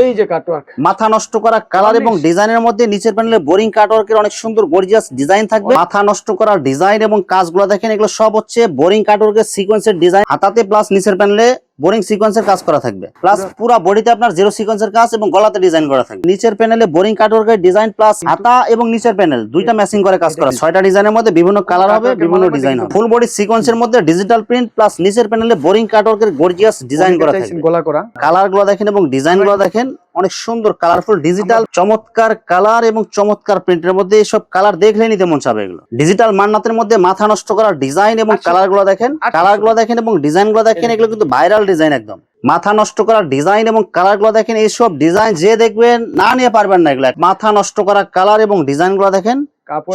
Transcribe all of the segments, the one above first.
এই যে কাটওয়ার্ক মাথা নষ্ট করা কালার এবং ডিজাইনের মধ্যে নিচের প্যানেলে বোরিং কাটওয়ার্কের অনেক সুন্দর গর্জিয়াস ডিজাইন থাকবে। মাথা নষ্ট করা ডিজাইন এবং কাজগুলো দেখেন এগুলো সব হচ্ছে বোরিং কাটওয়ার্কের সিকোয়েন্সের ডিজাইন হাতাতে প্লাস নিচের প্যানেলে বোরিং সিকোয়েন্সের কাজ করা থাকবে। প্লাস পুরো বডিতে আপনার জিরো সিকোয়েন্সের কাজ এবং গলাতে ডিজাইন করা থাকবে। নিচের প্যানেলে বোরিং কাটওয়ার্কের ডিজাইন প্লাস হাতা এবং নিচের প্যানেল দুইটা ম্যাচিং করে কাজ করা। ছয়টা ডিজাইনের মধ্যে বিভিন্ন কালার হবে বিভিন্ন ডিজাইন হবে। ফুল বডি সিকোয়েন্সের মধ্যে ডিজিটাল প্রিন্ট প্লাস নিচের প্যানেলে বোরিং কাটওয়ার্কের গর্জিয়াস ডিজাইন করা থাকবে। গলা করা। কালারগুলো দেখেন এবং ডিজাইনগুলো দেখেন। অনেক সুন্দর কালারফুল ডিজিটাল চমৎকার কালার এবং চমৎকার প্রিন্টের মধ্যে এইসব কালার দেখলে নিতে মন চাবে এগুলো। ডিজিটাল মান্নাতের মধ্যে মাথা নষ্ট করার ডিজাইন এবং কালারগুলো কালারগুলো দেখেন কালারগুলো কালারগুলো দেখেন এবং ডিজাইনগুলো দেখেন এগুলো কিন্তু ভাইরাল ডিজাইন একদম। মাথা নষ্ট করার ডিজাইন এবং কালারগুলো দেখেন এইসব ডিজাইন যে দেখবেন না নিয়ে পারবেন না এগুলো। মাথা নষ্ট করা কালার এবং ডিজাইনগুলো দেখেন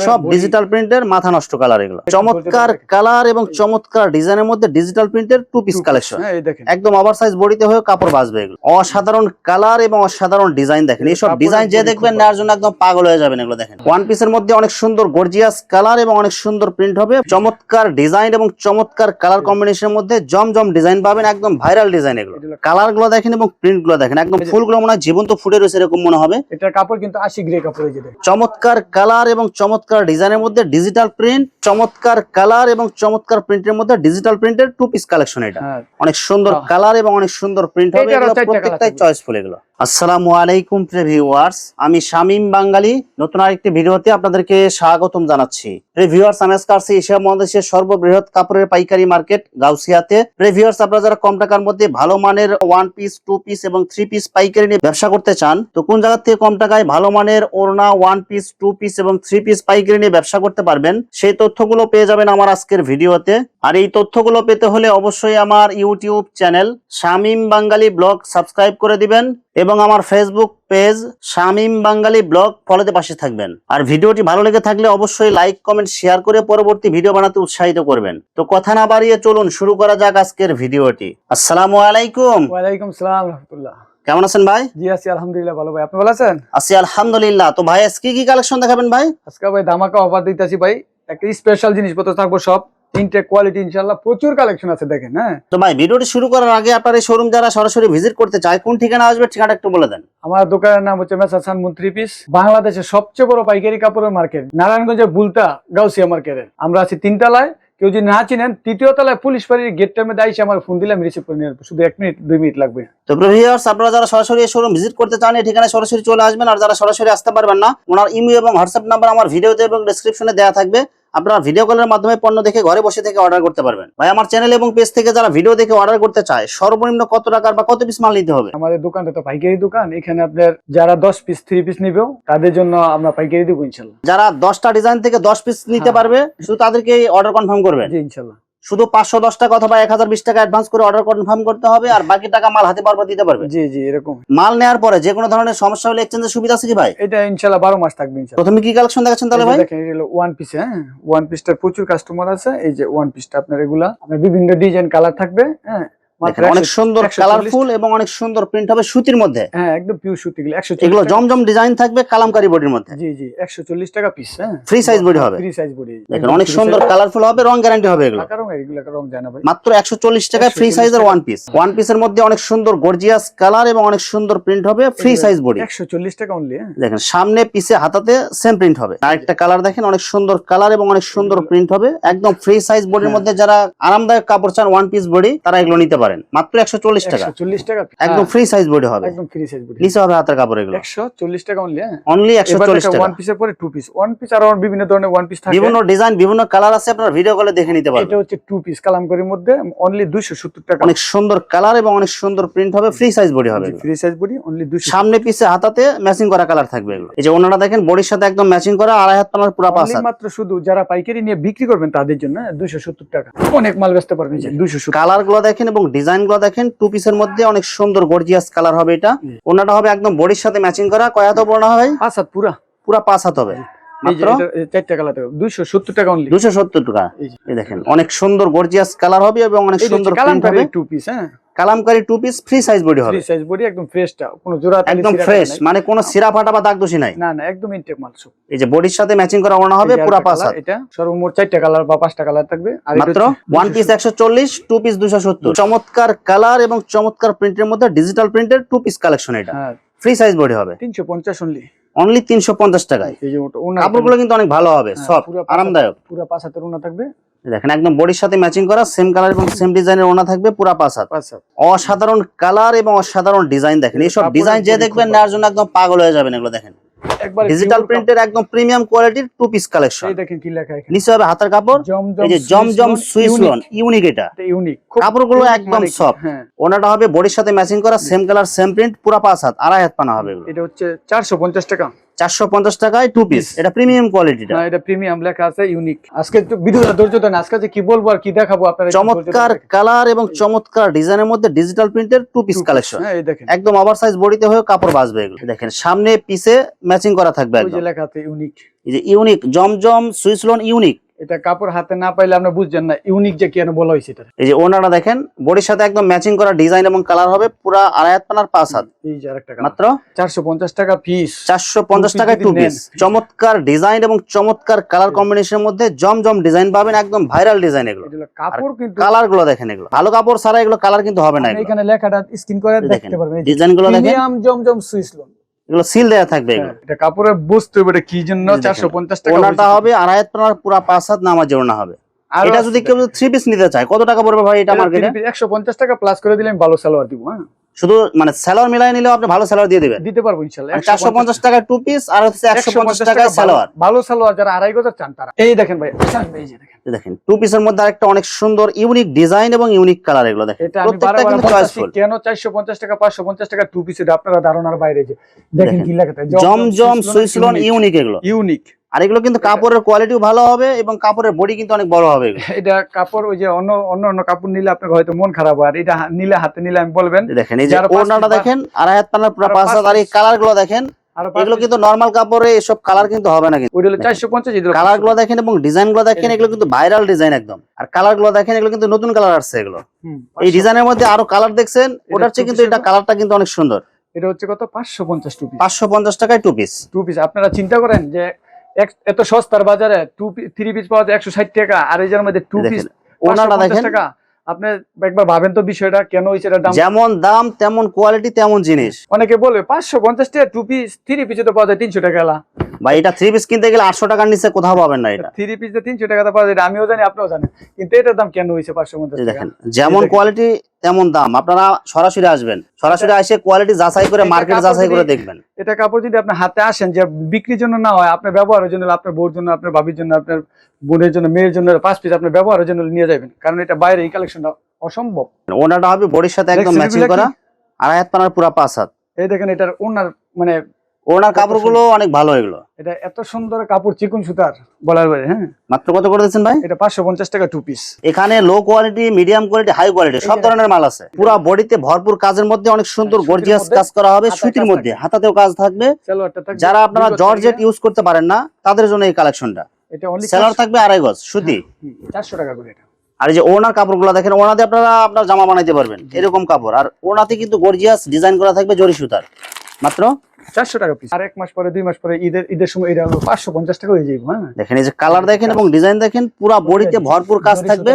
সব ডিজিটাল প্রিন্টের মাথা নষ্ট কালার এগুলো। চমৎকার কালার এবং চমৎকার ডিজাইনের মধ্যে ডিজিটাল প্রিন্টের টু পিস কালেকশন এই একদম ওভার সাইজ বডিতে হয়ে কাপড় বাঁচবে এগুলো। অসাধারণ কালার এবং অসাধারণ ডিজাইন দেখেন। এইসব কাপড়ের ডিজাইন যে দেখবেন নেওয়ার জন্য একদম পাগল হয়ে যাবেন এগুলো দেখেন। ওয়ান পিসের মধ্যে অনেক সুন্দর গর্জিয়াস কালার এবং অনেক সুন্দর প্রিন্ট হবে। চমৎকার ডিজাইন এবং চমৎকার কালার কম্বিনেশনের মধ্যে জমজম ডিজাইন পাবেন একদম ভাইরাল ডিজাইন এগুলো। কালারগুলো দেখেন এবং প্রিন্টগুলো দেখেন। একদম এই ফুলগুলো মনে হয় জীবন্ত ফুটে রয়েছে এরকম মনে হবে। এটার কাপড় কিন্তু আশি গ্রে কাপড় এই চমৎকার কালার এবং চমৎকার ডিজাইনের মধ্যে ডিজিটাল প্রিন্ট চমৎকার কালার এবং চমৎকার প্রিন্টের মধ্যে ডিজিটাল প্রিন্টের টু পিস কালেকশন এটা। হ্যাঁ। অনেক সুন্দর কালার এবং অনেক সুন্দর প্রিন্ট হবে প্রত্যেকটাই। চয়েসফুল এগুলো। আসসালামু আলাইকুম প্রিয় ভিউয়ার্স আমি শামীম বাঙালি নতুন আরেকটি ভিডিওতে আপনাদেরকে স্বাগতম জানাচ্ছি। প্রিয় ভিউয়ার্স আমি আজকে আসছি এশিয়া মহাদেশের সর্ববৃহৎ কাপড়ের পাইকারি মার্কেট গাউসিয়াতে। প্রিয় ভিউয়ার্স আপনারা যারা কম টাকার মধ্যে ভালো মানের ওয়ান পিস টু পিস এবং থ্রি পিস পাইকারি নিয়ে ব্যবসা করতে চান তো কোন জায়গা থেকে কম টাকায় ভালো মানের ওড়না ওয়ান পিস টু পিস এবং থ্রি পিস পাইকারি নিয়ে ব্যবসা করতে পারবেন, সেই তথ্যগুলো পেয়ে যাবেন আমার আজকের ভিডিওতে। আর এই তথ্যগুলো পেতে হলে অবশ্যই আমার YouTube channel Shamim Bangali blog subscribe করে দিবেন। এবং আমার Facebook page Shamim Bangali blog ফলোতে পাশে থাকবেন। আর ভিডিওটি ভালো লেগে থাকলে অবশ্যই লাইক কমেন্ট শেয়ার করে পরবর্তী ভিডিও বানাতে উৎসাহিত করবেন। তো কথা না বাড়িয়ে চলুন শুরু করা যাক আজকের ভিডিওটি। আসসালামু আলাইকুম। ওয়ালাইকুম সালাম রহমতুল্লাহ। কেমন আছেন ভাই? জি আছি আলহামদুলিল্লাহ ভালো ভাই। আপনি ভালো আছেন? আছি আলহামদুলিল্লাহ। তো ভাই আজকে কি কালেকশন দেখাবেন ভাই? আজকে ভাই ধামাকা অফার দিতেছি ভাই। একটা স্পেশাল জিনিসপত্র থাকব সব। তিনটে কোয়ালিটি ইনশাল্লাহ প্রচুর কালেকশন আছে দেখেন হ্যাঁ। তো ভাই ভিডিওটি শুরু করার আগে আপনার এই শোরুম যারা সরাসরি ভিজিট করতে চায় কোন ঠিকানা আসবে ঠিকানা একটু বলে দেন। আমার দোকানের নাম হচ্ছে মেসার সানমুন থ্রি পিস বাংলাদেশের সবচেয়ে বড় পাইকারি কাপড়ের মার্কেট নারায়ণগঞ্জের বুলতা গাউসিয়া মার্কেটে আমরা আছি তিনতলায় কেউ যদি না চিনেন তৃতীয় তলায় পুলিশ বাড়ির গেটটার মধ্যে আইসে আমার ফোন দিলে রিসিভ করে নিয়ে শুধু এক মিনিট দুই মিনিট লাগবে। তো ভিউয়ার্স আপনারা যারা সরাসরি এই শোরুম ভিজিট করতে চান এই ঠিকানায় সরাসরি চলে আসবেন আর যারা সরাসরি আসতে পারবেন না ওনার ইমেল এবং হোয়াটসঅ্যাপ নাম্বার আমার ভিডিওতে এবং ডেসক্রিপশনে দেওয়া থাকবে। আপনারা ভিডিও কলের মাধ্যমে পণ্য দেখে ঘরে বসে থেকে অর্ডার করতে পারবেন। ভাই আমার চ্যানেল এবং পেজ থেকে যারা ভিডিও দেখে অর্ডার করতে চায় সর্বনিম্ন কত টাকার বা কত পিস মাল নিতে হবে? আমাদের দোকানটা তো পাইকারি দোকান এখানে আপনার যারা দশ পিস থ্রি পিস নিবে তাদের জন্য আমরা পাইকারি দিব ইনশাল্লাহ। যারা দশটা ডিজাইন থেকে দশ পিস নিতে হ্যাঁ। পারবে শুধু তাদেরকে অর্ডার কনফার্ম করবেন? জি ইনশাল্লাহ। শুধু পাঁচশো দশ টাকা অথবা এক হাজার বিশ টাকা অ্যাডভান্স করে অর্ডার কনফার্ম করতে হবে আর বাকি টাকা মাল হাতে বারবার দিতে পারবে। জি জি এরকম। মাল নেওয়ার পরে যে কোনো ধরনের সমস্যা হলে এক্সচেঞ্জের সুবিধা আছে কি ভাই? এটা ইনশাল্লাহ বারো মাস থাকবে প্রথমে কি কালেকশন দেখাচ্ছেন তাহলে ভাই? দেখেন এটা হলো ওয়ান পিস হ্যাঁ? ওয়ান পিসটার প্রচুর কাস্টমার আছে এই যে ওয়ান পিসটা আপনার এগুলা আপনার বিভিন্ন ডিজাইন কালার থাকবে হ্যাঁ? অনেক সুন্দর কালারফুল এবং অনেক সুন্দর প্রিন্ট হবে সুতির মধ্যে। হ্যাঁ একদম পিওর সুতি গুলো। একশো এগুলো জমজম ডিজাইন থাকবে কালামকারী বডির মধ্যে। জি জি একশো চল্লিশ টাকা পিস হ্যাঁ? ফ্রি সাইজ বডি হবে। ফ্রি সাইজ বডি দেখেন অনেক সুন্দর কালারফুল হবে রং গ্যারান্টি হবে এগুলো। রং এগুলো রং ভাই। মাত্র একশো চল্লিশ টাকায় ফ্রি 140 সাইজের ওয়ান পিস ওয়ান পিসের মধ্যে অনেক সুন্দর গর্জিয়াস কালার এবং অনেক সুন্দর প্রিন্ট হবে ফ্রি সাইজ বডি একশো চল্লিশ টাকা অনলি হ্যাঁ? দেখেন সামনে পিছে হাতাতে সেম প্রিন্ট হবে। আরেকটা কালার দেখেন অনেক সুন্দর কালার এবং অনেক সুন্দর প্রিন্ট হবে। একদম ফ্রি সাইজ বডির। মধ্যে যারা আরামদায়ক কাপড় চান ওয়ান পিস বডি তারা এগুলো নিতে পারেন মাত্র একশো চল্লিশ টাকা? চল্লিশ টাকা। একদম ফ্রি সাইজ বডি হবে। একদম ফ্রি সাইজ বডি নিচে হবে হাতের কাপড় এগুলো। একশো চল্লিশ টাকা অনলি হ্যাঁ? অনলি একশো চল্লিশ টাকা। ওয়ান পিসের পরে টু পিস ওয়ান পিস আর বিভিন্ন ধরনের ওয়ান পিস থাকে। বিভিন্ন ডিজাইন বিভিন্ন কালার আছে আপনারা ভিডিও কলে দেখে নিতে পারবেন। এটা হচ্ছে টু পিস কালামকারির মধ্যে অনলি দুইশো সত্তর টাকা। অনেক সুন্দর কালার এবং অনেক সুন্দর প্রিন্ট হবে ফ্রি সাইজ বডি হবে ফ্রি সাইজ বডি অনলি দুইশো সামনে পিছে হাতাতে ম্যাচিং করা কালার থাকবে এগুলো। এই যে ওনারা দেখেন বডির সাথে একদম ম্যাচিং করা আড়াই হাত পানার পুরো পাঁচ মাত্র শুধু যারা পাইকারি নিয়ে বিক্রি করবেন তাদের জন্য দুইশো সত্তর টাকা। অনেক মাল বেচতে পারবেন দুইশো সত্তর। কালারগুলো দেখেন এবং ডিজাইনগুলো দেখেন টু পিসের মধ্যে অনেক সুন্দর গর্জিয়াস কালার হবে এটা। ওনাটা হবে একদম বডির সাথে ম্যাচিং করা। কয় হাত বড় হবে পাঁচ হাত পুরা। পুরা পাঁচ হাত হবে। দুইশো সত্তর টাকা দুশো সত্তর টাকা। দেখেন অনেক সুন্দর গর্জিয়াস কালার হবে এবং অনেক সুন্দর টু পিস হ্যাঁ। Kalamkari two piece free size body হবে। ফ্রি সাইজ বডি একদম ফ্রেশটা কোনো জোড়া একদম ফ্রেশ মানে কোনো সিরা ফাটা বা দাগ দোষী নাই। না না একদম ইনটেক মাল সব। এই যে বডির সাথে ম্যাচিং করা ওনা হবে পুরো পাঁচ হাত। এটা সর্বমোট চারটা কালার বা পাঁচটা কালার থাকবে। আর মাত্র ওয়ান পিস একশো চল্লিশ টু পিস দুশো সত্তর। চমৎকার কালার এবং চমৎকার প্রিন্টের মধ্যে ডিজিটাল প্রিন্টের টু পিস কালেকশন এটা। ফ্রি সাইজ বডি হবে। তিনশো পঞ্চাশ অনলি অনলি তিনশো পঞ্চাশ টাকায়। এই যে ওটা কাপড়গুলো কিন্তু অনেক ভালো হবে হ্যাঁ, সফট আরামদায়ক। পুরো পাঁচ হাতের ওনা থাকবে দেখেন একদম বডির সাথে ম্যাচিং করা সেম কালার এবং সেম ডিজাইনের ওনা থাকবে পুরা পাঁচ হাত অসাধারণ কালার এবং অসাধারণ ডিজাইন দেখেন এইসব ডিজাইন যে দেখবেন খুব নেওয়ার জন্য একদম পাগল হয়ে যাবেন এগুলো দেখেন। একবার ডিজিটাল প্রিন্টের একদম প্রিমিয়াম কোয়ালিটির টু পিস কালেকশন এই দেখেন কি লেখা এখানে। নিচে হবে হাতের কাপড় জমজম এই যে জমজম সুইস লন ইউনিক এটা। ইউনিক কাপড়গুলো একদম সফট হ্যাঁ। ওনাটা হবে বডির সাথে ম্যাচিং করা সেম কালার সেম প্রিন্ট পুরা পাঁচ হাত আড়াই হাত পানা হবে এগুলো। এটা হচ্ছে চারশো পঞ্চাশ টাকা। চারশো পঞ্চাশ টাকায় টু পিস এটা প্রিমিয়াম কোয়ালিটিটা এটা প্রিমিয়াম লেখা আছে ইউনিক আজকে একটু ভিডিওটা ধৈর্য দেন আজকে যে কি বলব আর কি দেখাবো আপনারা চমৎকার কালার এবং চমৎকার ডিজাইনের মধ্যে ডিজিটাল প্রিন্টের টু পিস কালেকশন হ্যাঁ এই দেখেন। একদম বডিতে হয়ে কাপড় এগুলো। দেখেন সামনে পিসে ম্যাচিং করা থাকবে একদম। লেখা আছে ইউনিক এই যে unique Zamzam Swiss lawn unique এটা কাপড় হাতে না পাইলে আপনি বুঝছেন না ইউনিক যে কেন বলা হয়েছে এটা এই যে ওনারা দেখেন বডির সাথে একদম ম্যাচিং করা ডিজাইন এবং কালার হবে পুরা আড়াই হাত পানার পাঁচ হাত। এই যে আরেকটা মাত্র? চারশো পঞ্চাশ টাকা পিস চারশো পঞ্চাশ Two piece টাকায় টু পিস চমৎকার ডিজাইন এবং চমৎকার কালার কম্বিনেশনের মধ্যে জমজম ডিজাইন পাবেন একদম ভাইরাল ডিজাইন এগুলো। কাপড় কিন্তু কালারগুলো দেখেন এগুলো। ভালো কাপড় ছাড়া এগুলো কালার কিন্তু হবে না এখানে লেখাটা স্ক্রিন করে দেখতে পারবেন। ডিজাইনগুলো দেখেন। জমজম সুইস লোন এগুলো সিল দেওয়া থাকবে এগুলো। এটা কাপড়ের বুঝতে হবে এটা কি জন্য চারশো পঞ্চাশ টাকা ওনাটা হবে আর হাত পানার পুরা পাঁচ হাত নামাজ ওনা হবে। আর এটা যদি কেউ থ্রি পিস নিতে চায় কত টাকা পড়বে ভাই এটা মার্কেটে একশো পঞ্চাশ টাকা প্লাস করে দিলে আমি ভালো সালোয়ার দিব হ্যাঁ। শুধু মানে স্যালোয়ার মিলাই নিলেও আপনি ভালো স্যালোয়ার দিয়ে দিবেন। দিতে পারব চারশো পঞ্চাশ টাকায় টু পিস আর হচ্ছে একশো পঞ্চাশ টাকায় স্যালোয়ার ভালো সালোয়ার যারা আড়াই চান তারা। এই দেখেন ভাই এই যে দেখেন। দেখেন টু পিসের মধ্যে আরেকটা অনেক সুন্দর ইউনিক ডিজাইন এবং ইউনিক কালার এগুলো দেখেন। প্রত্যেকটা কিন্তু চয়েসফুল কেন চারশো পঞ্চাশ টাকা পাঁচশো পঞ্চাশ টাকা টু পিস এটা আপনারা ধারণার বাইরে যে দেখেন কি লেখা জমজম সুইসলন ইউনিক এগুলো। ইউনিক আর এগুলো কিন্তু কাপড়ের কোয়ালিটিও ভালো হবে এবং কাপড়ের বডি কিন্তু অনেক বড় হবে এটা কাপড় ওই যে অন্য অন্য অন্য কাপড় নিলে আপনার হয়তো মন খারাপ হয়। আর এটা নিলে হাতে নিলে আমি বলবেন দেখেন এই যে ওড়নাটা দেখেন আড়াই হাত পানার পুরো পাঁচ পাঁচ হাত আর এই কালারগুলো দেখেন এগুলো কিন্তু নর্মাল কাপড়ে এসব কালার কিন্তু হবে না কিন্তু। ওইটা হলো চারশো পঞ্চাশ এগুলো কালারগুলো দেখেন এবং ডিজাইনগুলো দেখেন এগুলো কিন্তু ভাইরাল ডিজাইন একদম। আর কালারগুলো দেখেন এগুলো কিন্তু নতুন কালার আসছে এগুলো। এই ডিজাইনের মধ্যে আরও কালার দেখছেন ওটার চেয়ে কিন্তু এটা কালারটা কিন্তু অনেক সুন্দর। এটা হচ্ছে কত? পাঁচশো পঞ্চাশ টু পাঁচশো পঞ্চাশ টাকায় টু পিস টু পিস আপনারা চিন্তা করেন যে এত সস্তার বাজারে টু থ্রি পিস পাওয়া যায় একশো ষাট টাকা আর এই মধ্যে টু পিস দেখেন ওনাটা দেখেন। টাকা। আপনি একবার ভাবেন তো বিষয়টা কেন হয়েছে দাম? যেমন দাম তেমন কোয়ালিটি তেমন জিনিস। অনেকে বলবে পাঁচশো পঞ্চাশ টাকা টু পিস থ্রি পিসে তো পাওয়া যায় তিনশো টাকা বা এটা থ্রি পিস কিনতে গেলে আটশো টাকার নিচে কোথাও পাবেন না এটা। থ্রি পিস তিনশো টাকা পাওয়া যায় আমিও জানি আপনিও জানেন। কিন্তু এটার দাম কেন হয়েছে পাঁচশো পঞ্চাশ টাকা? দেখেন যেমন কোয়ালিটি তেমন দাম। আপনারা সরাসরি আসবেন। সরাসরি এসে কোয়ালিটি যাচাই করে মার্কেট যাচাই করে দেখবেন। এটা কাপড় যদি আপনি হাতে আসেন যে বিক্রির জন্য না হয় আপনার ব্যবহারের জন্য আপনার বউর জন্য আপনার ভাবির জন্য আপনার বোনের জন্য মেয়ের জন্য পাঁচ পিস আপনার ব্যবহারের জন্য নিয়ে যাবেন। কারণ এটা বাইরে এই কালেকশনটা অসম্ভব। ওনাটা হবে বডির সাথে একদম ম্যাচিং করা? আড়াই হাত পানার পুরা পাঁচ হাত। এই দেখেন এটার ওনার মানে ওনার কাপড়গুলো অনেক ভালো এগুলো। এটা এত সুন্দর কাপড় চিকুন সুতার বলার বাইরে হ্যাঁ? মাত্র কত করে দিচ্ছেন ভাই? এটা পাঁচশো পঞ্চাশ টাকা টু পিস এখানে low quality medium quality high quality সব ধরনের মাল আছে। পুরা বডিতে ভরপুর কাজের মধ্যে অনেক সুন্দর গর্জিয়াস কাজ করা হবে সুতির মধ্যে হাতাতেও কাজ থাকবে। যারা আপনারা জর্জেট ইউজ করতে পারেন না তাদের জন্য এই কালেকশনটা এটা অনলি সেলার থাকবে আড়াই গজ সুতি। চারশো টাকা করে এটা। আর এই যে ওনার কাপড়গুলো দেখেন ওনাতে আপনারা আপনার জামা বানাইতে পারবেন এরকম কাপড়। আর ওনাতে কিন্তু গর্জিয়াস ডিজাইন করা থাকবে জরি সুতার। মাত্র চারশো টাকা পিস আর এক মাস পরে দুই মাস পরে ঈদের ঈদের সময় এটা হলো পাঁচশো পঞ্চাশ টাকা হয়ে যাবে হ্যাঁ। দেখেন এই যে কালার দেখেন এবং ডিজাইন দেখেন পুরা বডিতে ভরপুর কাজ থাকবে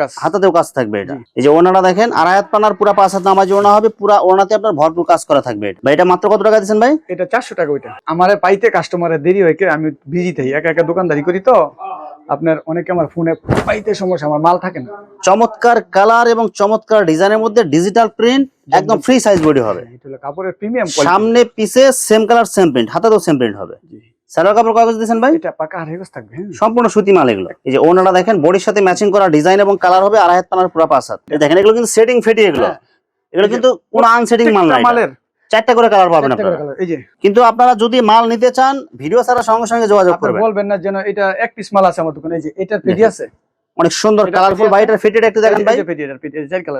কাজ হাতাতেও থাকবে এটা। এই যে ওনারা দেখেন আড়াই হাত পানার পুরা পাঁচ হাত নামাজি ওনা হবে পুরা ওনাতে আপনার ভরপুর কাজ করা থাকবে এটা। ভাই এটা মাত্র কত টাকা দিচ্ছেন ভাই? এটা চারশো টাকা ওইটা। আমার পাইতে কাস্টমারের দেরি হয় আমি বিজি থাকি একা একা দোকানদারি করি তো। আপনার অনেকে আমার ফোনে পাইতে সমস্যা আমার মাল থাকে না। চমৎকার কালার এবং চমৎকার ডিজাইনের মধ্যে ডিজিটাল প্রিন্ট একদম ফ্রি সাইজ বডি হবে। এটা হলো কাপড়ের প্রিমিয়াম সামনে পিছে সেম কালার সেম প্রিন্ট হাতাতেও সেম প্রিন্ট হবে। স্যালোয়ার কাপড় কাগজ দিয়েছেন ভাই? এটা পাকা আড়াই গজ থাকবে হ্যাঁ। সম্পূর্ণ সুতি মাল এগুলো। এই যে ওনারা দেখেন বডির সাথে ম্যাচিং করা ডিজাইন এবং কালার হবে আড়াই হাত পানার পুরো পাঁচ হাত। এই দেখেন এগুলো কিন্তু সেটিং ফেটি এগুলো। হ্যাঁ। এগুলো কিন্তু কোনো আনসেটিং মাল না মালের চারটা করে কালার পাবেন আপনারা। এই যে। কিন্তু আপনারা যদি মাল নিতে চান ভিডিও ছাড়া সঙ্গে সঙ্গে যোগাযোগ করবেন। বলবেন না যেন এটা এক পিস মাল আছে আমার দোকানে। এই যে এটার পেডি আছে। অনেক সুন্দর কালারফুল ভাই এটা ফিটেড একটু দেখেন ভাই।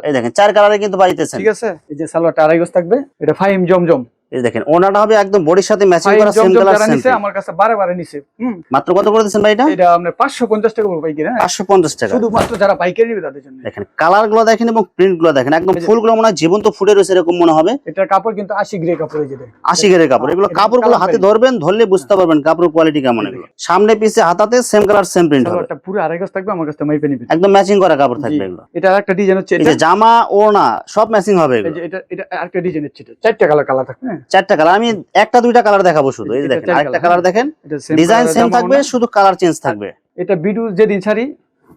এই দেখেন চার কালারে কিন্তু বাড়িতেছেন। ঠিক আছে? এই যে সালোয়ারটা আড়াই গজ থাকবে। এটা ফাইম জমজম। এই দেখেন ওনাটা হবে একদম বডির সাথে ম্যাচিং করা সেম কালার সেম আমার কাছে বারে বারে নিছে মাত্র কত করে ভাই এটা? এটা পাঁচশো পঞ্চাশ টাকা বলব পাইকারি হ্যাঁ। পাঁচশো পঞ্চাশ টাকা। শুধুমাত্র যারা নেবে তাদের জন্য। দেখেন কালারগুলো দেখেন এবং প্রিন্টগুলো দেখেন একদম এই যে- ফুলগুলো মনে হয় জীবন্ত ফুটে রয়েছে এরকম মনে হবে। এটার কাপড় কিন্তু আশি গ্রে কাপড় এই যে দেখেন। আশি গেরের কাপড় এগুলো এটা কাপড়গুলো colour হাতে ধরবেন ধরলে বুঝতে পারবেন কাপড় কোয়ালিটি কেমন এগুলো। সামনে পিছে হাতাতে সেম কালার সেম প্রিন্ট হবে। সালোয়ারটা পুরো আড়াই গজ থাকবে আমার কাছে মাইপে নিবে একদম ম্যাচিং করা কাপড় থাকবে এগুলো। এটা আরেকটা ডিজাইন হচ্ছে এটা জামা ওড়না সব ম্যাচিং হবে এগুলো। এটা এটা আরেকটা ডিজাইন হচ্ছে এটা। চারটা কালার কালার থাকবে হ্যাঁ। চারটা কালার আমি একটা দুইটা কালার দেখাবো শুধু এই যে দেখেন আরেকটা কালার দেখেন ডিজাইন সেম থাকবে শুধু কালার চেঞ্জ থাকবে। এটা বিডু যেদিন ছাড়ি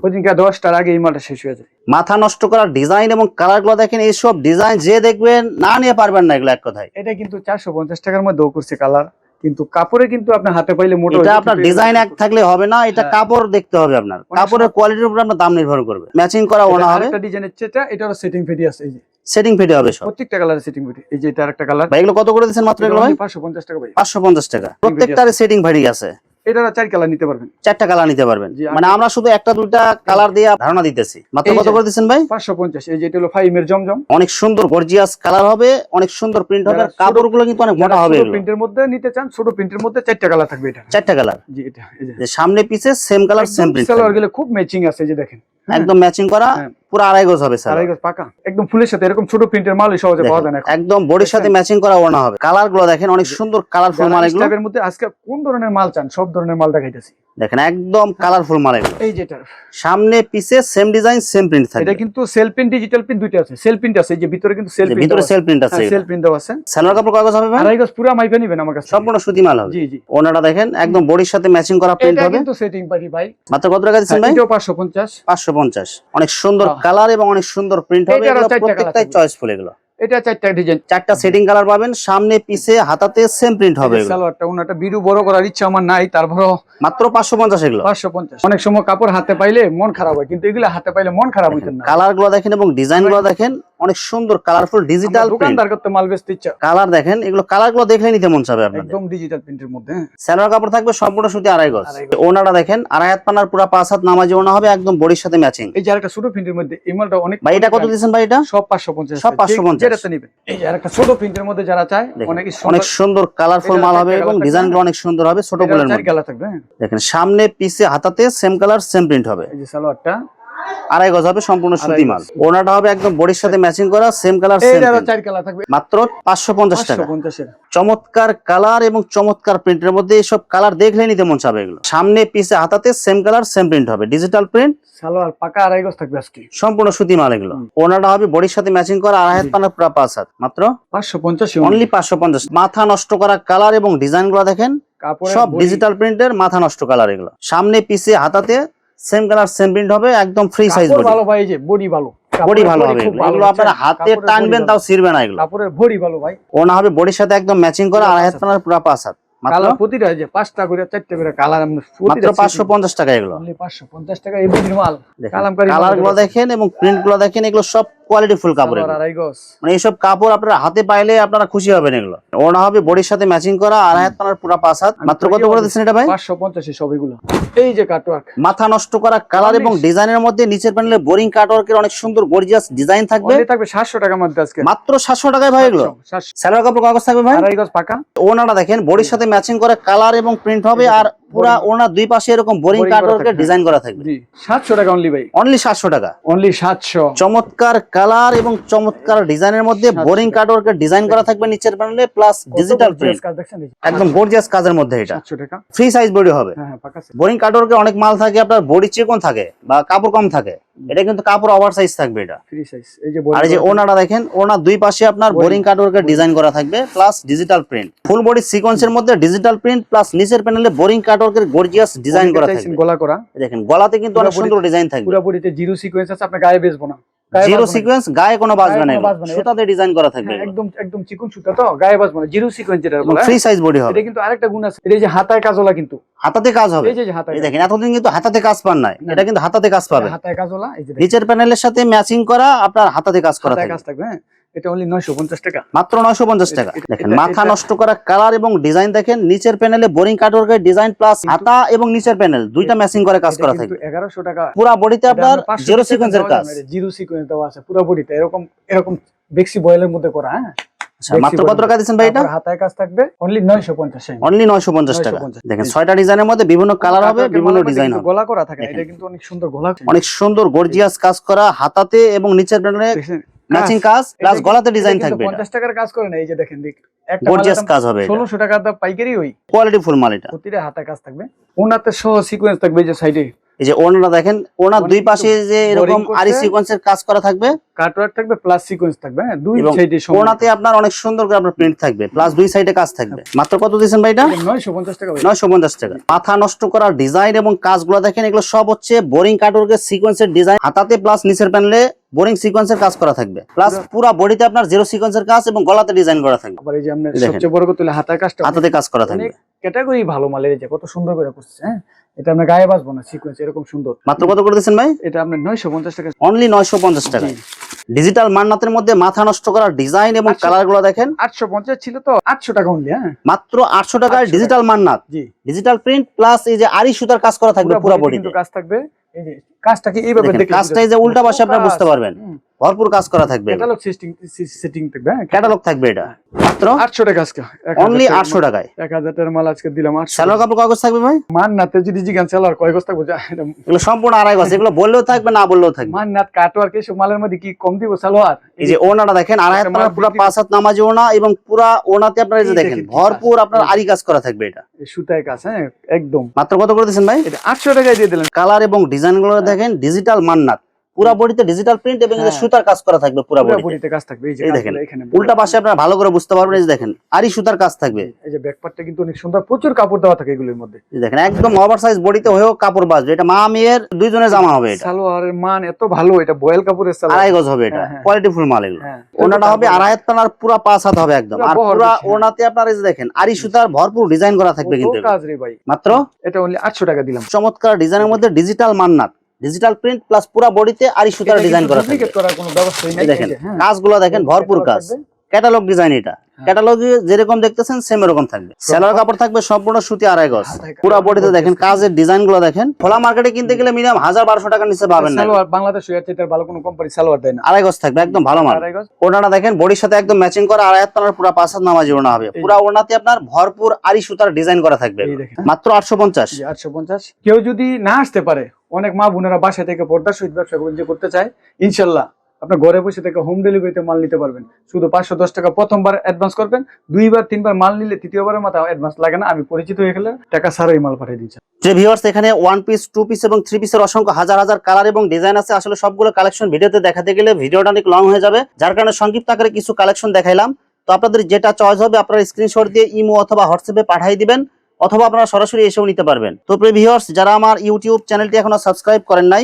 ওই দিনকে দশটার আগে এই মালটা শেষ হয়ে যায়। মাথা নষ্ট করার ডিজাইন এবং কালারগুলো দেখেন এইসব ডিজাইন যে দেখবেন না নিয়ে পারবেন না এগুলো এক কথায়। এটা কিন্তু চারশো পঞ্চাশ টাকার মধ্যেও করছে কালার কিন্তু কাপড়ে কিন্তু আপনার হাতে পাইলে মোটা এটা আপনার ডিজাইন এক থাকলে হবে না এটা হ্যাঁ। কাপড় দেখতে হবে আপনার। কাপড়ের কোয়ালিটির উপর আপনার দাম নির্ভর করবে। ম্যাচিং করা ওনা হবে। ডিজাইনের চেটা এটা সেটিং ফেটি আছে এই যে। সেটিং ফিটে হবে সব। প্রত্যেকটা কালারের সেটিং ফেটি এই যে এটা আরেকটা কালার ভাই এগুলো কত করে দিচ্ছেন মাত্র এগুলো ভাই? পাঁচশো পঞ্চাশ টাকা ভাই। পাঁচশো পঞ্চাশ টাকা। প্রত্যেকটার সেটিং ভারি আছে। এটা চার কালার নিতে পারবেন। চারটা কালার নিতে পারবেন। মানে আমরা শুধু একটা দুইটা কালার দিয়ে ধারণা দিতেছি। মাত্র কত করে দিচ্ছেন ভাই? পাঁচশো পঞ্চাশ। এই যে এটা হলো ফাইমের জমজম অনেক সুন্দর গর্জিয়াস কালার হবে অনেক সুন্দর প্রিন্ট হবে। ছোট- কাপড়গুলো কিন্তু অনেক মোটা হবে প্রিন্টের মধ্যে নিতে চান ছোট প্রিন্টের মধ্যে চারটা কালার থাকবে এটা। চারটা কালার জি এটা এই যে। যে সামনে পিছে সেম কালার সেম প্রিন্ট গেলে খুব ম্যাচিং আছে যে দেখেন। একদম ম্যাচিং করা। হ্যাঁ। পুরো আড়াই গজ হবে স্যার। আড়াই গজ পাকা? একদম ফুলের সাথে এরকম ছোট প্রিন্টের মালই সহজে পাওয়া যায় না একদম বডির সাথে ম্যাচিং করা ওনা হবে। কালারগুলো দেখেন অনেক সুন্দর কালারফুল মাল এগুলো স্টাইপের মধ্যে আজকে কোন ধরনের মাল চান সব ধরনের মাল দেখাইতেছি। দেখেন একদম কালারফুল মাল এগুলো এই যেটা। সামনে পিছে সেম ডিজাইন সেম প্রিন্ট এটা কিন্তু সেল প্রিন্ট ডিজিটাল প্রিন্ট আছে। সেল প্রিন্ট আছে যে ভিতরে কিন্তু সেল প্রিন্ট ভিতরে সেল প্রিন্ট আছে সেল প্রিন্ট দেওয়া আছে। সালোয়ার কাপড় কয় গজ হবে ভাই? আড়াই গজ পুরো মাইপে নিবেন আমার কাছে। সম্পূর্ণ সুতি মাল হবে। জি জি। ওনাটা দেখেন একদম বডির সাথে ম্যাচিং করা প্রিন্ট হবে। কিন্তু সেটিং ভাই। মাত্র কত টাকা দিচ্ছেন ভাই? এটাও পাঁচশো পঞ্চাশ। পাঁচশো পঞ্চাশ। অনেক সুন্দর হ্যাঁ। কালার এবং অনেক সুন্দর প্রিন্ট হবে প্রত্যেকটাই। চয়েসফুল এগুলো এটা চারটা ডিজাইন। চারটা সেটিং কালার পাবেন সামনে পিছে হাতাতে সেম প্রিন্ট হবে সালোয়ারটা ওনাটা বিরু বড় করার ইচ্ছা আমার নাই তারপরও মাত্র পাঁচশো পঞ্চাশ এগুলো। পাঁচশো পঞ্চাশ। অনেক সময় কাপড় হাতে পাইলে মন খারাপ হয় কিন্তু এগুলো হাতে পাইলে মন খারাপ হইতেন না। কালারগুলো দেখেন এবং ডিজাইনগুলো দেখেন। অনেক সুন্দর কালারফুল ডিজিটাল দোকানদার করতে মাল বেচতে ইচ্ছা। কালার দেখেন এগুলো কালারগুলো দেখলে নিতে মন চাবে আপনাদের। একদম ডিজিটাল প্রিন্টের মধ্যে হ্যাঁ। সালোয়ার কাপড় থাকবে সম্পূর্ণ সুতি আড়াই গজ। ওনাটা দেখেন আড়াই হাত পানার পুরো পাঁচ হাত নামাজি ওনা হবে একদম বডির সাথে ম্যাচিং এই যে আরেকটা ছোট প্রিন্টের মধ্যে এই মালটা অনেক ভাই এটা কত দিচ্ছেন ভাই এটা? সব পাঁচশো পঞ্চাশ। সব 550 যেটাতে নিবে। এই যে আরেকটা ছোট প্রিন্টের মধ্যে যারা চায় অনেক অনেক সুন্দর কালারফুল মাল হবে এবং অনেক সুন্দর হবে ছোট ফুলের মধ্যে। গালা থাকবে হ্যাঁ। দেখেন সামনে পিসে হাতাতে সেম কালার সেম প্রিন্ট হবে। এই যে সালোয়ারটা আড়াই গজ হবে সম্পূর্ণ সুতি মাল। ওনাটা হবে একদম বডির সাথে ম্যাচিং করা সেম কালার সেম চার কালা থাকবে। মাত্র পাঁচশো পঞ্চাশ পাঁচশো টাকা পঞ্চাশের চমৎকার কালার এবং চমৎকার প্রিন্টের মধ্যে এইসব কালার দেখলে নিতে মন চাবে এগুলো। সামনে পিছে হাতাতে সেম কালার সেম প্রিন্ট হবে। ডিজিটাল প্রিন্ট সালোয়ার পাকা আড়াই গজ থাকবে আজকে। সম্পূর্ণ সুতি মাল এগুলো। ওনাটা হবে বডির সাথে ম্যাচিং করা আড়াই হাত পানা পুরো পাঁচ হাত। মাত্র পাঁচশো পঞ্চাশ অনলি পাঁচশো পঞ্চাশ। মাথা নষ্ট করা কালার এবং ডিজাইনগুলো দেখেন। সব ডিজিটাল প্রিন্টের মাথা নষ্ট কালার এগুলো। সামনে পিছে হাতাতে সেম কালার সেম প্রিন্ট হবে একদম ফ্রি সাইজ বডি ভালো ভাই যে বডি ভালো। বডি ভালো হবে এগুলো। আপনারা হাতে টানবেন তাও। ছিড়বে না এগুলো। কাপড়ের বডি ভালো ভাই। ওনা হবে বডির সাথে একদম ম্যাচিং করা আর হাত পানার পুরো পাঁচ হাত। কালার প্রতিটা যে পাঁচটা করে চারটে করে কালার মাত্র পাঁচশো পঞ্চাশ টাকা এগুলো। পাঁচশো পঞ্চাশ টাকা এই মাল। দেখেন, কালামকারী মাল কালারগুলো দেখেন এবং প্রিন্টগুলো দেখেন এগুলো সব কোয়ালিটি ফুল কাপড় সালোয়ার এগুলো। আড়াই গজ। মানে এইসব কাপড় আপনারা হাতে পাইলে আপনারা খুশি হবেন এগুলো। ওনা হবে বডির সাথে ম্যাচিং করা আড়াই হাত পানার পুরো পাঁচ হাত। মাত্র কত করে দিচ্ছেন এটা ভাই? পাঁচশো পঞ্চাশে সব এগুলো। এই যে কাটওয়ার্ক মাথা নষ্ট করা কালার এবং ডিজাইনের মধ্যে নিচের প্যানেলে বোরিং কাটওয়ার্কের অনেক সুন্দর গর্জিয়াস ডিজাইন থাকবে। থাকবে সাতশো টাকার মধ্যে আজকে। মাত্র সাতশো টাকায় ভাই এগুলো। স্যালোয়ার কাপড় কাগজ থাকবে ভাই? পাকা। ওনাটা দেখেন বডির সাথে ম্যাচিং করে কালার এবং প্রিন্ট হবে আর পুরা ওনার দুই পাশে এরকম বোরিং কাটওয়ার্কের। ডিজাইন করা থাকবে। জি সাতশো টাকা অনলি ভাই। অনলি সাতশো টাকা। অনলি সাতশো। চমৎকার কালার এবং চমৎকার ডিজাইনের মধ্যে বোরিং কাটওয়ার্কের ডিজাইন করা থাকবে নিচের প্যানেলে প্লাস ডিজিটাল প্রিন্ট? একদম গর্জিয়াস কাজের মধ্যে এটা। সাতশো টাকা। ফ্রি সাইজ বডি হবে। হ্যাঁ হ্যাঁ পাকা বোরিং কাটওয়ার্কে অনেক মাল থাকে আপনার বডি চিকন থাকে বা কাপড় কম থাকে। এটা কিন্তু কাপড় ওভার সাইজ থাকবে এটা। ফ্রি সাইজ এই যে আর যে ওনাটা দেখেন ওনার দুই পাশে আপনার বোরিং কাটওয়ার্কের ডিজাইন করা থাকবে plus digital print full body সিকোয়েন্সের মধ্যে ডিজিটাল প্রিন্ট প্লাস নিচের প্যানেলে বোরিং কাটওয়ার্কের গর্জিয়াস ডিজাইন করা থাকবে। গলা করা। দেখেন গলাতে কিন্তু অনেক সুন্দর ডিজাইন থাকবে। পুরো বডিতে জিরো সিকোয়েন্স আছে আপনার গায়ে বেচবো না। জিরো সিকোয়েন্স গায়ে কোনো বাজবে না। বাজবে। সুতাতে ডিজাইন করা থাকবে হ্যাঁ, একদম একদম চিকন সুতা তো গায়ে বাজবো না। জিরো সিকোয়েন্স যেটা বলে। ফ্রি সাইজ বডি হবে। এটা কিন্তু আরেকটা গুণ আছে। এটা এই যে হাতায় কাজলা কিন্তু। হাতাতে কাজ হবে। এই যে হাতায় এই দেখেন এতদিন কিন্তু হাতাতে কাজ পান নাই। না। এটা কিন্তু হাতাতে কাজ পাবে। হাতায় কাজলা এই যে নিচের প্যানেলের সাথে ম্যাচিং করা আপনার হাতাতে কাজ করা থাকবে। কাজ থাকবে হ্যাঁ। এটা অনলি নয়শো পঞ্চাশ টাকা। মাত্র নয়শো পঞ্চাশ টাকা। দেখেন মাথা নষ্ট করা কালার এবং ডিজাইন দেখেন নিচের প্যানেলে বোরিং কাটওয়ার্কের ডিজাইন প্লাস হাতা এবং নিচের প্যানেল দুইটা ম্যাচিং করে কাজ করা থাকবে এগারোশো টাকা। পুরা বডিতে আপনার জিরো সিকোয়েন্সের কাজ। জিরো সিকোয়েন্স দেওয়া আছে পুরো বডিতে এরকম এরকম বেক্সি বয়েলের মধ্যে করা হ্যাঁ? মাত্র কত টাকা দিচ্ছেন ভাই এটা? হাতায় কাজ থাকবে অনলি অনলি টাকা। দেখেন ছয়টা ডিজাইনের মধ্যে বিভিন্ন কালার হবে বিভিন্ন ডিজাইন হবে। গলা করা থাকে এটা কিন্তু অনেক সুন্দর গলা অনেক সুন্দর গর্জিয়াস কাজ করা হাতাতে এবং নিচের প্যানেলে? ম্যাচিং কাজ। প্লাস গলাতে ডিজাইন থাকবে পঞ্চাশ টাকার কাজ করে না এই যে দেখেন দেখ একটা গর্জিয়াস কাজ হবে এটা। ষোলোশো টাকার দাম পাইকারি ওই। কোয়ালিটি ফুল মাল এটা। প্রতিটা হাতে কাজ থাকবে। ওনাতে সহ সিকোয়েন্স থাকবে যে সাইডে এই যে ওনাটা দেখেন ওনার দুই পাশে যে এরকম আরি সিকোয়েন্সের কাজ করা থাকবে। কাটওয়ার্ক থাকবে প্লাস সিকোয়েন্স থাকবে হ্যাঁ দুই সাইডে ওনাতে আপনার অনেক সুন্দর করে আপনার প্রিন্ট থাকবে প্লাস দুই সাইডে কাজ থাকবে। মাত্র কত দিয়েছেন ভাই এটা? নয়শো পঞ্চাশ টাকা ভাই। নয়শো পঞ্চাশ টাকা। মাথা নষ্ট করার ডিজাইন এবং কাজগুলো দেখেন এগুলো সব হচ্ছে বোরিং কাটওয়ার্কের সিকোয়েন্সের ডিজাইন হাতাতে প্লাস নিচের প্যানেলে বোরিং সিকোয়েন্সের কাজ করা থাকবে। প্লাস পুরো বডিতে আপনার জিরো সিকোয়েন্সের কাজ এবং গলাতে ডিজাইন করা থাকবে। আবার এই যে দেখেন। সবচেয়ে বড় কথা হলো হাতার কাজটা হাতাতে কাজ করা থাকবে। ক্যাটাগরি ভালো মালের এই যে কত সুন্দর করে করছে হ্যাঁ? এটা আপনার গায়ে বাসবো না সিকোয়েন্স এরকম সুন্দর। মাত্র কত করে দিচ্ছেন ভাই? এটা আপনার নয়শো পঞ্চাশ টাকা। অনলি নয়শো পঞ্চাশ টাকা ডিজিটাল মান্নাতের মধ্যে মাথা নষ্ট করার ডিজাইন এবং। কালারগুলো দেখেন। আটশো পঞ্চাশ ছিল তো আটশো টাকা অনলি হ্যাঁ? মাত্র আটশো টাকায় ডিজিটাল মান্নাত। জি। ডিজিটাল প্রিন্ট প্লাস এই যে আরি সুতার কাজ করা থাকবে পুরো কিন্তু কাজ থাকবে। এই যে কাজটাকে এইভাবে দেখেন, দেখলে কাজটা এই যে উল্টা পাশে আপনি বুঝতে পারবেন। ভরপুর কাজ করা থাকবে। ক্যাটালগ সিস্টেম সেটিং থাকবে হ্যাঁ? ক্যাটালগ থাকবে এটা। মাত্র? আটশো টাকা আজকে। অনলি আটশো টাকায়। এক হাজার টাকার মাল আজকে দিলাম আটশো। স্যালোর কাপড় কাগজ থাকবে ভাই? মান নাতে যদি জিগান সেলার কয় থাকব? যা, এটা এগুলো সম্পূর্ণ আড়াই গজ। এগুলো বললেও থাকবে না বললেও থাকবে। মান নাত কাটোয়ার কে সব মালের মধ্যে কি কম দিব সালোয়ার? এই যে ওনাটা দেখেন আড়াই হাত পুরো পাঁচ হাত নামাজি ওনা এবং পুরা ওনাতে আপনারা এই যে দেখেন ভরপুর। আপনার আরি কাজ করা থাকবে এটা। সুতায় কাজ হ্যাঁ একদম। মাত্র কত করে দিচ্ছেন ভাই? এটা আটশো টাকায় দিয়ে দিলেন। কালার এবং ডিজাইনগুলো দেখেন ডিজিটাল মান্নাত। পুরা বডিতে ডিজিটাল প্রিন্ট এবং হ্যাঁ। সুতার কাজ করা থাকবে পুরা বডিতে। কাজ থাকবে। এই যে দেখেন, উল্টা পাশে আপনারা ভালো করে বুঝতে পারবেন এই যে দেখেন আরি সুতার কাজ থাকবে। এই যে ব্যাকপার্টটা কিন্তু অনেক সুন্দর প্রচুর কাপড় দেওয়া থাকে এগুলোর মধ্যে। দেখেন একদম ওভার সাইজ বডিতে হয়েও কাপড় বাজবে এটা মা মেয়ের দুইজনের জামা হবে এটা। সালোয়ারের মান এত ভালো এটা বয়েল কাপড়ের সালোয়ার। আড়াই গজ হবে এটা। হ্যাঁ, হ্যাঁ। কোয়ালিটি ফুল মাল এগুলো। হ্যাঁ ওনাটা হবে আড়াই হাত টানার পুরা পাঁচ হাত হবে একদম। আর পুরা হ্যাঁ। ওনাতে আপনার এই যে দেখেন আরি সুতার ভরপুর ডিজাইন করা থাকবে কিন্তু মাত্র? এটা অনলি আটশো টাকা দিলাম। চমৎকার ডিজাইনের মধ্যে digital Mannat. Digital print plus পুরা বডিতে আরি সুতার ডিজাইন করা থাকে করার কোনো ব্যবস্থাই নাই দেখেন এই যে, হ্যাঁ। কাজগুলো দেখেন ভরপুর কাজ। ক্যাটালগ ডিজাইন এটা। ক্যাটালগে যেরকম দেখতেছেন সেম এরকম থাকবে। সেলার কাপড় থাকবে সম্পূর্ণ সুতি আড়াই গজ। পুরা বডিতে দেখেন কাজের ডিজাইনগুলো দেখেন। খোলা মার্কেটে কিনতে গেলে মিনিমাম হাজার বারোশো টাকার নিচে পাবেন না। বাংলাদেশ ভালো কোনো কোম্পানি সালোয়ার দেয় না। আড়াই গজ থাকবে একদম ভালো মাল। ওনাটা দেখেন বডির সাথে একদম ম্যাচিং করা আড়াই টানার পুরা পাঁচ হাত নামাজি ওনা হবে। পুরা ওনাতে আপনার ভরপুর আরি সুতার ডিজাইন করা থাকবে। মাত্র আটশো পঞ্চাশ। আটশো পঞ্চাশ। কেউ যদি না আসতে পারে অনেক মা বোনেরা বাসা থেকে পর্দা সহিত ব্যবসা করতে চায় ইনশাল্লাহ। আপনার ঘরে বসে থেকে হোম ডেলিভারিতে মাল নিতে পারবেন। শুধু পাঁচশো দশ টাকা প্রথমবার অ্যাডভান্স করবেন, দুইবার, তিনবার মাল নিলে তৃতীয়বারের মাথা অ্যাডভান্স লাগে না। আমি পরিচিত হয়ে গেলে টাকা ছাড়াই মাল পাঠিয়ে দিচ্ছি। যে ভিউয়ার্স এখানে ওয়ান পিস টু পিস এবং থ্রি পিসের অসংখ্য হাজার হাজার কালার এবং ডিজাইন আছে। আসলে সবগুলো কালেকশন ভিডিওতে দেখাতে গেলে ভিডিওটা অনেক লং হয়ে যাবে। যার কারণে সংক্ষিপ্ত আকারে কিছু কালেকশন দেখাইলাম। তো আপনাদের যেটা চয়েস হবে, আপনারা স্ক্রিনশট দিয়ে ইমো অথবা হোয়াটসঅ্যাপে পাঠিয়ে দিবেন, অথবা আপনারা সরাসরি এসেও নিতে পারবেন। তো প্রিয় ভিউয়ার্স যারা আমার ইউটিউব চ্যানেলটি এখনও সাবস্ক্রাইব করেন নাই